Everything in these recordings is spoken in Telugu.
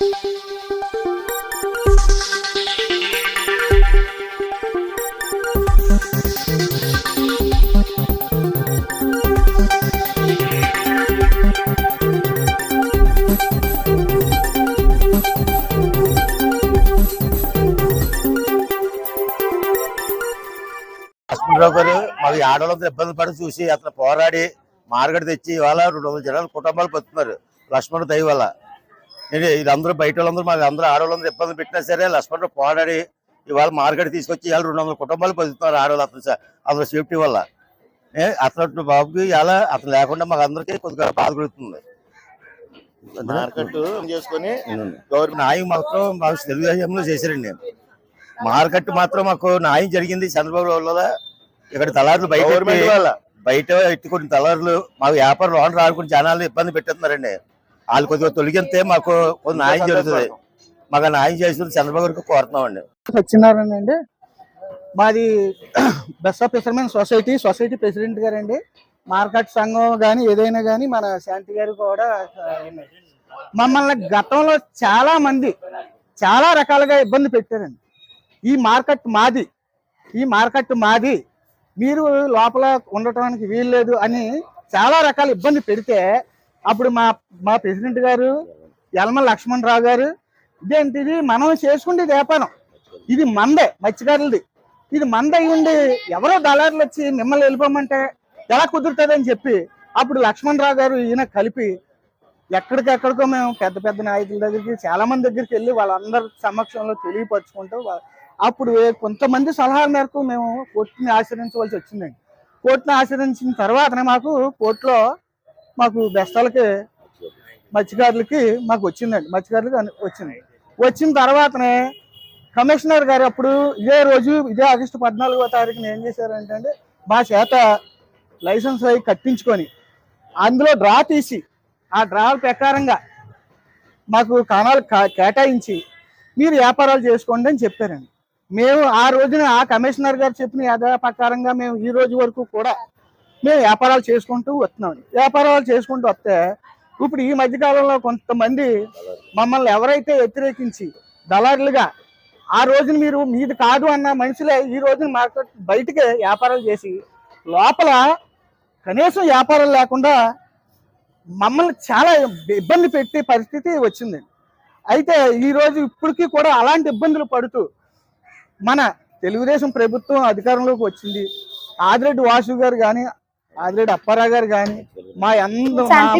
లక్ష్మణరావు గారు మరి ఆడవాళ్ళందరూ ఇబ్బంది పడి చూసి అతను పోరాడి మార్గడి తెచ్చి ఇవాళ రెండు వందల జనాలు కుటుంబాలు బతుకుతున్నారు. లక్ష్మణ్ దయ వల్ల. ఇదందరూ బయట వాళ్ళందరూ మాకు అందరూ ఆడవాళ్ళందరూ ఇబ్బంది పెట్టినా సరే లక్ష్మణరావు పోరాడి ఇవాళ మార్గడి తీసుకొచ్చి ఇవాళ రెండు వందల కుటుంబాలు బతుకుతున్నారు ఆడవాళ్ళు అతను అతని సేఫ్టీ వల్ల. అతను బాబుకి ఇలా అతను లేకుండా మాకు అందరికీ కొద్దిగా బాధ కలుగుతుంది మార్కెట్ చేసుకొని గవర్నమెంట్ న్యాయం మాత్రం మాకు తెలుగుదేశంలో చేశారండి మార్కెట్ మాత్రం మాకు న్యాయం జరిగింది చంద్రబాబు వల్ల. ఇక్కడ తలారులు బయట బయట ఎట్టుకుని తలారులు మాకు వ్యాపారం లోన్ రాడుకుని జనాలు ఇబ్బంది పెట్టేస్తున్నారండి. వాళ్ళు కొద్దిగా తొలగితే మాకు కొంత న్యాయం జరుగుతుంది. మాకు న్యాయం చేసిన చంద్రబాబు గారికి కోరుతున్నామండి సత్యనారాయణ అండి. మాది best of fishermen society society president గారండి. మార్కెట్ సంఘం కానీ ఏదైనా కానీ మన శాంతి గారు కూడా. మమ్మల్ని గతంలో చాలా మంది చాలా రకాలుగా ఇబ్బంది పెట్టారండి. ఈ మార్కెట్ మాది ఈ మార్కెట్ మాది. మీరు లోపల ఉండటానికి వీలు లేదు అని చాలా రకాల ఇబ్బంది పెడితే అప్పుడు మా మా ప్రెసిడెంట్ గారు యల్మ లక్ష్మణ్ రావు గారు ఇదేంటిది? మనం చేసుకుంటే వ్యాపారం. ఇది మందే మత్స్యకారులది. ఇది మంద ఉండి ఎవరో దళారులు వచ్చి మిమ్మల్ని వెళ్ళిపోమంటే ఎలా కుదురుతుంది అని చెప్పి అప్పుడు లక్ష్మణ్ రావు గారు ఈయన కలిపి ఎక్కడికెక్కడికో మేము పెద్ద పెద్ద నాయకుల దగ్గరికి చాలా మంది దగ్గరికి వెళ్ళి వాళ్ళందరి సమక్షంలో తెలియపరుచుకుంటూ అప్పుడు కొంతమంది సలహాల మేరకు మేము కోర్టుని ఆశ్రయించవలసి వచ్చిందండి. కోర్టుని ఆశ్రయించిన తర్వాతనే మాకు కోర్టులో మాకు బెస్తాలకి మత్స్యకారులకి మాకు వచ్చిందండి మత్స్యకారులకి వచ్చినాయి వచ్చింది. వచ్చిన తర్వాతనే కమిషనర్ గారు అప్పుడు ఇదే రోజు ఇదే ఆగస్టు పద్నాలుగో తారీఖున ఏం చేశారంటే మా చేత లైసెన్స్ అవి కట్టించుకొని అందులో డ్రా తీసి ఆ డ్రా ప్రకారంగా మాకు కణాలు కేటాయించి మీరు వ్యాపారాలు చేసుకోండి అని చెప్పారండి. మేము ఆ రోజున ఆ కమిషనర్ గారు చెప్పిన యథా ప్రకారంగా మేము ఈ రోజు వరకు కూడా మేము వ్యాపారాలు చేసుకుంటూ వస్తున్నాం. వ్యాపారాలు చేసుకుంటూ వస్తే ఇప్పుడు ఈ మధ్యకాలంలో కొంతమంది మమ్మల్ని ఎవరైతే వ్యతిరేకించి దళారులుగా ఆ రోజున మీరు మీది కాదు అన్న మనుషులే ఈ రోజున మార్కెట్ బయటికి వ్యాపారాలు చేసి లోపల కనీసం వ్యాపారం లేకుండా మమ్మల్ని చాలా ఇబ్బంది పెట్టే పరిస్థితి వచ్చింది. అయితే ఈ రోజు ఇప్పటికీ కూడా అలాంటి ఇబ్బందులు పడుతూ మన తెలుగుదేశం ప్రభుత్వం అధికారంలోకి వచ్చింది. ఆదిరెడ్డి వాసు గారు కానీ ఆదిరెడ్డి అప్పారావు గారు కానీ మా అందరూ శాంతి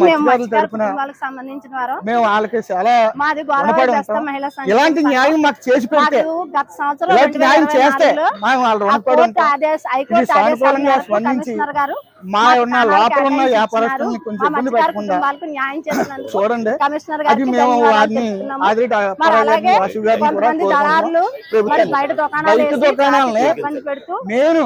మేము వాళ్ళకి చాలా ఇలాంటి న్యాయం మాకు చేసి పెడితే ఇలాంటి న్యాయం చేస్తే మేము వాళ్ళు రుణపడి ఉంటాం సానుకూలంగా స్పందించి మా ఉన్న లోపల ఉన్న వ్యాపారస్తుల్ని. కొంచెం ఇబ్బంది పెట్టకుండా చూడండి కమిషనర్ అది మేము వారిని. ఆదిరెడ్డి అప్పారావు గారిని వాసు గారిని కూడా. బయట దుకాణాలని నేను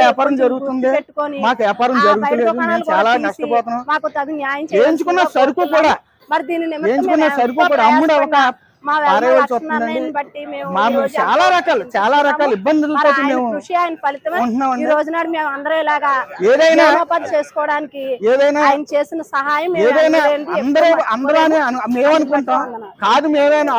వ్యాపారం జరుగుతుంది. మాకు వ్యాపారం చాలా తీసి నష్టపోతున్నాం. మాకు తగు న్యాయం చేయాల్సిందిగా సరుకు. కూడా మరి దీని నిమిత్తం సరుకు కూడా అమ్ముడు ఒక చాలా రకాలు చాలా రకాల మేము కృషి ఆయన ఫలితమే. ఈ ఉంటున్నామండి. రోజు నాడు మేము అందరూ ఇలాగా ఏదైనా చేసుకోవడానికి ఏదైనా ఆయన చేసిన సహాయం ఏదైనా అందరూ అందరూ మేము అనుకుంటాం. కాదు మేమైనా